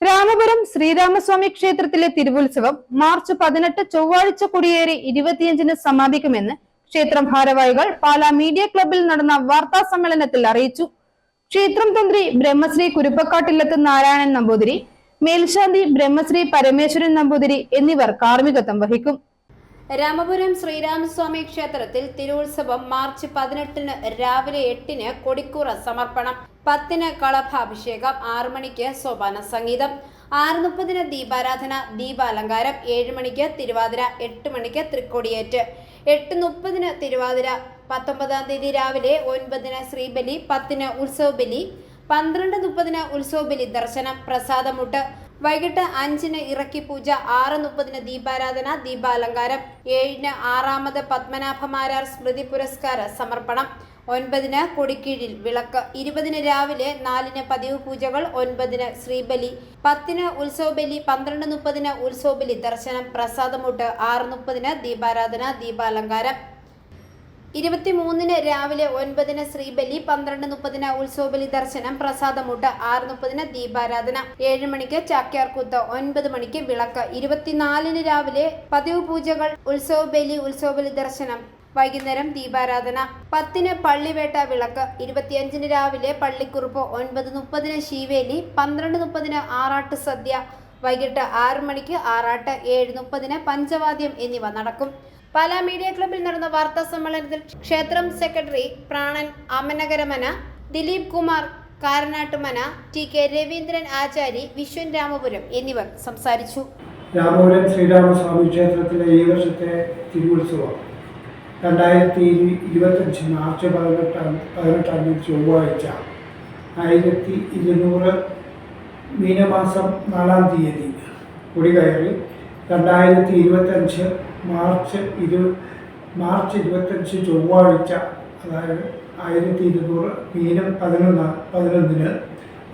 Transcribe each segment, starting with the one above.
രാമപുരം ശ്രീരാമസ്വാമി ക്ഷേത്രത്തിലെ തിരുവുത്സവം മാർച്ച് പതിനെട്ട് ചൊവ്വാഴ്ച കൊടിയേറി ഇരുപത്തിയഞ്ചിന് സമാപിക്കുമെന്ന് ക്ഷേത്രം ഭാരവാഹികൾ പാലാ മീഡിയ ക്ലബിൽ നടന്ന വാർത്താ സമ്മേളനത്തിൽ അറിയിച്ചു. ക്ഷേത്രം തന്ത്രി ബ്രഹ്മശ്രീ കുരുപ്പക്കാട്ടില്ലത്ത് നാരായണൻ നമ്പൂതിരി മേൽശാന്തി ബ്രഹ്മശ്രീ പരമേശ്വരൻ നമ്പൂതിരി എന്നിവർ കാർമ്മികത്വം വഹിക്കും. രാമപുരം ശ്രീരാമസ്വാമി ക്ഷേത്രത്തിൽ തിരുവുത്സവം മാർച്ച് പതിനെട്ടിന് രാവിലെ എട്ടിന് കൊടിക്കൂറ സമർപ്പണം. പത്തിന് കളഭാഭിഷേകം ആറു മണിക്ക് സോപാന സംഗീതം. ആറ് മുപ്പതിന് ദീപാരാധന ദീപാലങ്കാരം ഏഴ് മണിക്ക് തിരുവാതിര എട്ട് മണിക്ക് തൃക്കൊടിയേറ്റ്. എട്ട് മുപ്പതിന് തിരുവാതിര പത്തൊമ്പതാം തീയതി രാവിലെ ഒൻപതിന് ശ്രീബലി പത്തിന് ഉത്സവബലി പന്ത്രണ്ട് മുപ്പതിന് ഉത്സവബലി ദർശനം പ്രസാദമുട്ട്. വൈകിട്ട് അഞ്ചിന് ഇറക്കി പൂജ ആറ് മുപ്പതിന് ദീപാരാധന ദീപാലങ്കാരം ഏഴിന് ആറാമത് പത്മനാഭമാരാർ സ്മൃതി പുരസ്കാര സമർപ്പണം ഒൻപതിന് കൊടിക്കീഴിൽ വിളക്ക് ഇരുപതിന് രാവിലെ നാലിന് പതിവ് പൂജകൾ ഒൻപതിന് ശ്രീബലി പത്തിന് ഉത്സവബലി പന്ത്രണ്ട് മുപ്പതിന് ഉത്സവബലി ദർശനം പ്രസാദമുട്ട് ആറ് മുപ്പതിന് ദീപാരാധന ദീപാലങ്കാരം. ഇരുപത്തിമൂന്നിന് രാവിലെ ഒൻപതിന് ശ്രീബലി പന്ത്രണ്ട് മുപ്പതിന് ഉത്സവബലി ദർശനം പ്രസാദമുട്ട് ആറ് മുപ്പതിന് ദീപാരാധന ഏഴ് മണിക്ക് ചാക്യാർകൂത്ത് ഒൻപത് മണിക്ക് വിളക്ക് ഇരുപത്തിനാലിന് രാവിലെ പതിവ് പൂജകൾ ഉത്സവബലി ഉത്സവബലി ദർശനം വൈകുന്നേരം ദീപാരാധന പത്തിന് പള്ളിവേട്ട വിളക്ക് ഇരുപത്തിയഞ്ചിന് രാവിലെ പള്ളിക്കുറുപ്പ് ഒൻപത് മുപ്പതിന് ശിവേലി പന്ത്രണ്ട് മുപ്പതിന് ആറാട്ട് സദ്യ വൈകിട്ട് ആറ് മണിക്ക് ആറാട്ട് ഏഴ് മുപ്പതിന് പഞ്ചവാദ്യം എന്നിവ നടക്കും. പാലാ മീഡിയ ക്ലബിൽ നടന്ന വാർത്താ സമ്മേളനത്തിൽ ക്ഷേത്രം secretary Pranan Amanakaramana Dileep Kumar Karanattumana T K Raveendran Achari Vishwan Ramapuram എന്നിവർ സംസാരിച്ചു. രാമപുരം ശ്രീരാമസ്വാമി ക്ഷേത്രത്തിലെ ഈ വർഷത്തെ തിരുവുത്സവം രണ്ടായിരത്തി ഇരുപത്തഞ്ച് മാർച്ച് പതിനെട്ടാം പതിനെട്ടാം തീയതി ചൊവ്വാഴ്ച ആയിരത്തി ഇരുന്നൂറ് മീനമാസം നാലാം തീയതി. കുടികയറി രണ്ടായിരത്തി ഇരുപത്തഞ്ച് മാർച്ച് ഇരു മാർച്ച് ഇരുപത്തഞ്ച് ചൊവ്വാഴ്ച അതായത് ആയിരത്തി ഇരുന്നൂറ് മീനം പതിനൊന്ന് പതിനൊന്നിന്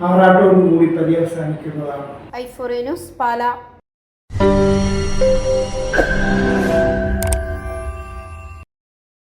ആറാട്ടോടുകൂടി പര്യവസാനിക്കുന്നതാണ്. ഐ ഐഫോറിയനുസ് പാല.